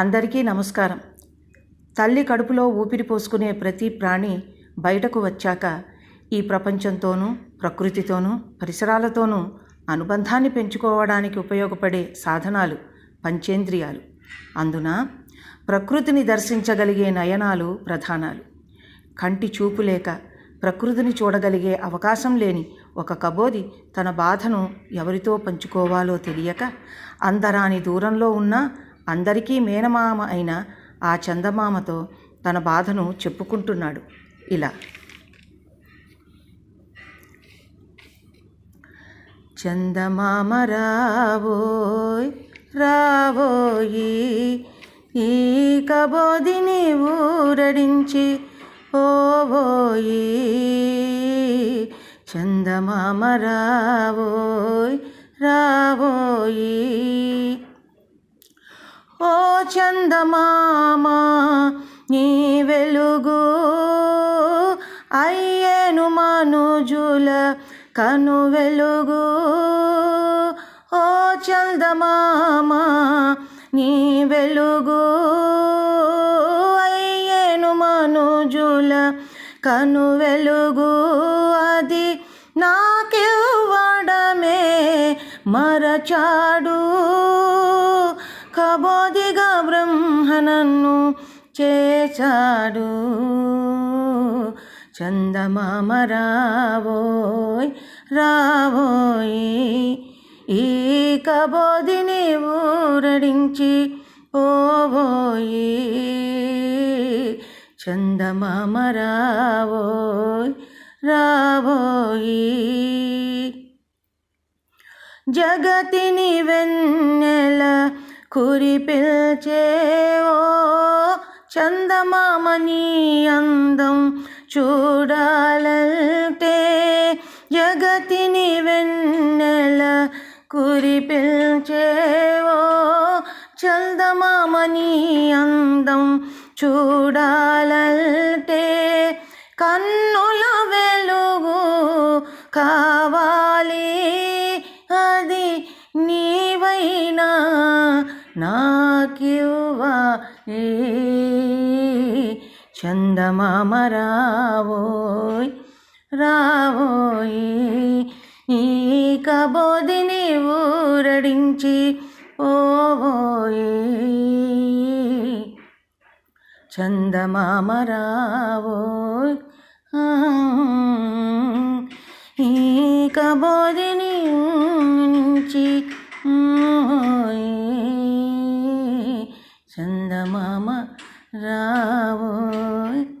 అందరికీ నమస్కారం. తల్లి కడుపులో ఊపిరి పోసుకునే ప్రతి ప్రాణి బయటకు వచ్చాక ఈ ప్రపంచంతోనూ ప్రకృతితోనూ పరిసరాలతోనూ అనుబంధాన్ని పెంచుకోవడానికి ఉపయోగపడే సాధనాలు పంచేంద్రియాలు. అందున ప్రకృతిని దర్శించగలిగే నయనాలు ప్రధానాలు. కంటి చూపు లేక ప్రకృతిని చూడగలిగే అవకాశం లేని ఒక కబోది తన బాధను ఎవరితో పంచుకోవాలో తెలియక అందరాని దూరంలో ఉన్న అందరికీ మేనమామ అయిన ఆ చందమామతో తన బాధను చెప్పుకుంటున్నాడు. ఇలా. చందమామ రావోయ్ రావోయి ఈ కబోదిని ఊరడించి ఓవోయి చందమామ రావోయ్ రాబోయి చందమామా నీ వెలుగు అయ్యేను మనుజుల కను వెలుగు. ఓ చందమామా నీ వెలుగు అయ్యేను మనుజుల కను వెలుగు. అది నాకివ్వడమే మరచాడు. కబోదిగా బ్రహ్మనన్ను చేశాడు. చందమామ రావోయ్ రావోయ్ ఈ కబోదిని ఊరడించి పోవోయి. చందమామ రావోయ్ రావోయి జగతిని వెన్నెల కురిపిల్చేవో చందమామని అందం చూడాలంటే జగతిని వెన్నెల కురిపిల్చేవో చందమామని అందం చూడాలంటే కన్నుల నాకివ్వా చందమామ రావోయ్ రావోయ్. ఈ కబోదిని ఊరడించి ఓవోయ్ చందమామ రావోయ్ ఈ కబోదిని చందమామ రావోయ్